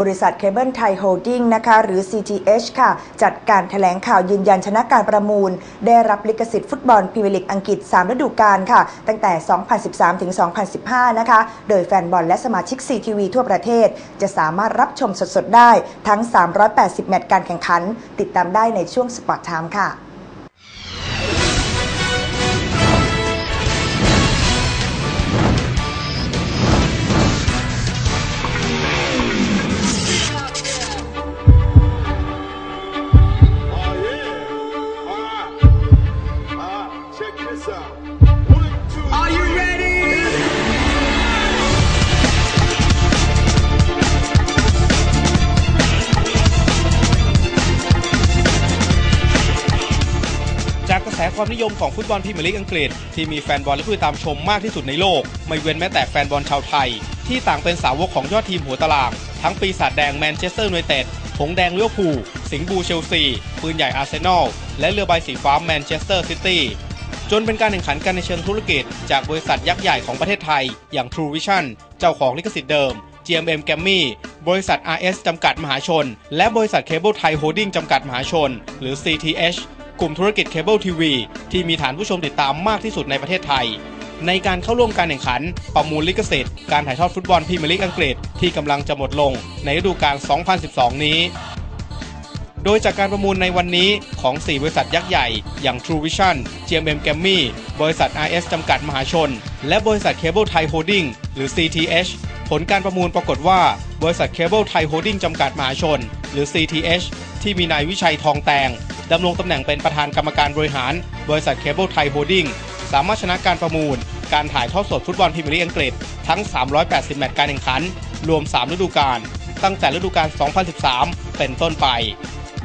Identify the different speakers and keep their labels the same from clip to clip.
Speaker 1: บริษัทเคเบิลไทยโฮลดิ้งนะคะหรือ CGH ค่ะ จัดการแถลงข่าวยืนยันชนะการประมูล ได้รับลิขสิทธิ์ฟุตบอลพรีเมียร์ลีกอังกฤษ 3 ฤดูกาลค่ะ ตั้งแต่ 2013 ถึง 2015 นะคะ โดยแฟนบอลและสมาชิก CTV ทั่วประเทศ จะสามารถรับชมสดๆ ได้ทั้ง 380 แมตช์การแข่งขัน ติดตามได้ในช่วงสปอร์ตไทม์ค่ะ
Speaker 2: ความนิยมของฟุตบอลพรีเมียร์ลีกอังกฤษ ที่มีแฟนบอลและผู้ตามชมมากที่สุดในโลก ไม่เว้นแม้แต่แฟนบอลชาวไทย ที่ต่างเป็นสาวกของยอดทีมหัวตาราง ทั้งปีศาจแดงแมนเชสเตอร์ยูไนเต็ดหงแดงเลิเวผูสิงห์บูเชลซีปืนใหญ่อาร์เซนอลและเรือใบสีฟ้าแมนเชสเตอร์ซิตี้จนเป็นการแข่งขันกันในเชิงธุรกิจ จากบริษัทยักษ์ใหญ่ของประเทศไทย อย่าง True Vision เจ้าของลิขสิทธิ์เดิม GMM g a m m y บริษัท RS จำกัดมหาชน และบริษัทเคเบิลไทยโฮลดิ้งจำกัดมหาชน หรือ CTH กลุ่มธุรกิจเคเบิลทีวีที่มีฐานผู้ชมติดตามมากที่สุดในประเทศไทย ในการเข้าร่วมการแข่งขัน ประมูลลิขสิทธิ์การถ่ายทอดฟุตบอลพรีเมียร์ลีกอังกฤษที่กำลังจะหมดลงในฤดูกาล 2012 นี้ โดยจากการประมูลในวันนี้ของ 4 บริษัทยักษ์ใหญ่ อย่าง True Vision GMM g a m m y บริษัท RS จำกัดมหาชน และบริษัท Cable Thai Holding หรือ CTH ผลการประมูลปรากฏว่า บริษัท Cable Thai Holding จำกัดมหาชน หรือ CTH ที่มีนายวิชัยทองแตง ดำรงตำแหน่งเป็นประธานกรรมการบริหาร บริษัท Cable Thai Holding สามารถชนะการประมูล การถ่ายทอดสดฟุตบอลพรีเมียร์ลีกอังกฤษทั้ง 380 แมตช์การแข่งขัน รวม 3 ฤดูกาลตั้งแต่ฤดูกาล 2013 เป็นต้นไป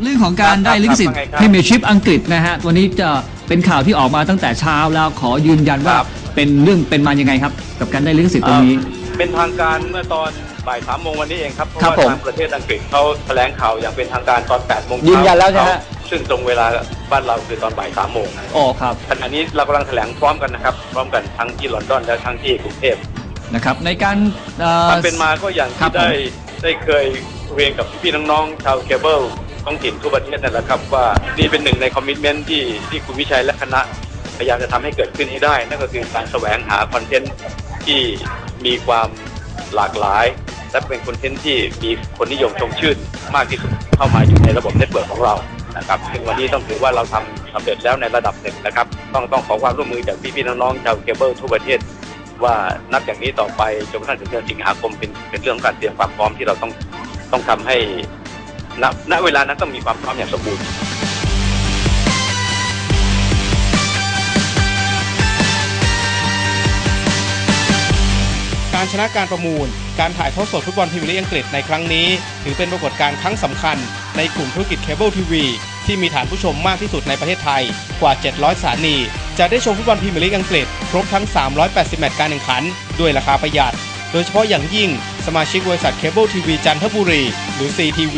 Speaker 3: เรื่องของการ
Speaker 4: ครับ
Speaker 3: ได้ลิขสิทธิ์
Speaker 4: ครับว่าไงครับ
Speaker 3: พรีเมียร์ชิพอังกฤษนะฮะตัวนี้จะเป็นข่าวที่ออกมาตั้งแต่เช้าแล้วขอยืนยันว่า
Speaker 4: ครับ
Speaker 3: เป็นเรื่องเป็นมายังไงครับ กับการได้ลิขสิทธิ์ตรงนี้
Speaker 4: เป็นทางการเมื่อตอน บ่ายสามโมงวันนี้เองครับ เพราะ
Speaker 3: ครับ
Speaker 4: ว่า
Speaker 3: ผม
Speaker 4: ทางประเทศอังกฤษเขาแถลงข่าวอย่างเป็นทางการตอนแปดโมง
Speaker 3: ยืนยันแล้วใช่ไหมฮะ
Speaker 4: ซึ่งตรงเวลาบ้านเราคือตอนบ่ายสามโมง
Speaker 3: อ๋อครับ
Speaker 4: ขณะนี้เรากำลังแถลงพร้อมกันนะครับ พร้อมกันทั้งที่ลอนดอนและทั้งที่กรุงเทพ
Speaker 3: นะครับ ในการเอ่อ
Speaker 4: มันเป็นมาก็อย่าง
Speaker 3: ครั
Speaker 4: ที่
Speaker 3: บผม
Speaker 4: ได้ได้เคยเรียนกับพี่ๆน้องๆชาวเคเบิลท้องถิ่นทั่วประเทศนั่นแหละครับว่านี่เป็นหนึ่งในคอมมิชเมนต์ที่ที่คุณวิชัยและคณะพยายามจะทำให้เกิดขึ้นให้ได้ นั่นก็คือการแสวงหาคอนเทนต์ที่มีความหลากหลาย และเป็นคอนเทนต์ที่มีคนนิยมชมชื่นมากที่สุดเข้ามาอยู่ในระบบเน็ตเวิร์กของเรานะครับซึ่งวันนี้ต้องถือว่าเราทำสำเร็จแล้วในระดับหนึ่งนะครับ ต้องต้องขอความร่วมมือจากพี่ๆน้องๆชาวเคเบิลทั่วประเทศว่านับจากนี้ต่อไปจนกระทั่งถึงเดือนสิงหาคมเป็นเป็นเรื่องการเตรียมความพร้อมที่เราต้องต้องทำให้ณณเวลานั้นต้องมีความพร้อมอย่างสมบูรณ์
Speaker 2: การชนะการประมูล การถ่ายทอดสดฟุตบอลพรีเมียร์ลีกอังกฤษในครั้งนี้ ถือเป็นปรากฏการณ์ครั้งสำคัญในกลุ่มธุรกิจเคเบิลทีวีที่มีฐานผู้ชมมากที่สุดในประเทศไทยกว่า 700 สถานี จะได้ชมฟุตบอลพรีเมียร์ลีกอังกฤษครบทั้ง 380 แมตช์การแข่งขัน ด้วยราคาประหยัด โดยเฉพาะอย่างยิ่งสมาชิกบริษัทเคเบิลทีวีจันทบุรี หรือ CTV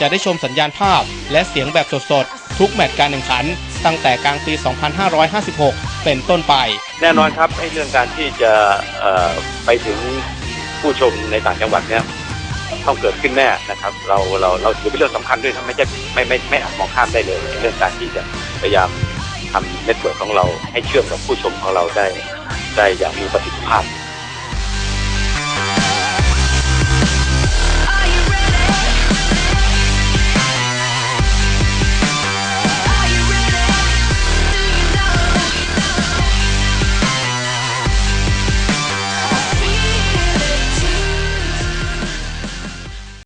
Speaker 2: จะได้ชมสัญญาณภาพ และเสียงแบบสดๆ ทุกแมตช์การแข่งขัน ตั้งแต่กลางปี 2556 เป็นต้นไป
Speaker 4: แน่นอนครับไอ้เรื่องการที่จะไปถึง ผู้ชมในต่างจังหวัดเนี่ยต้องเกิดขึ้นแน่นะครับ เราเราเราถือเป็นเรื่องสำคัญด้วยนะไม่ใช่ไม่ไม่ไม่อาจมองข้ามได้เลย เรื่องการที่จะพยายามทำเน็ตเวิร์กของเราให้เชื่อมกับผู้ชมของเราได้ ได้อย่างมีประสิทธิภาพ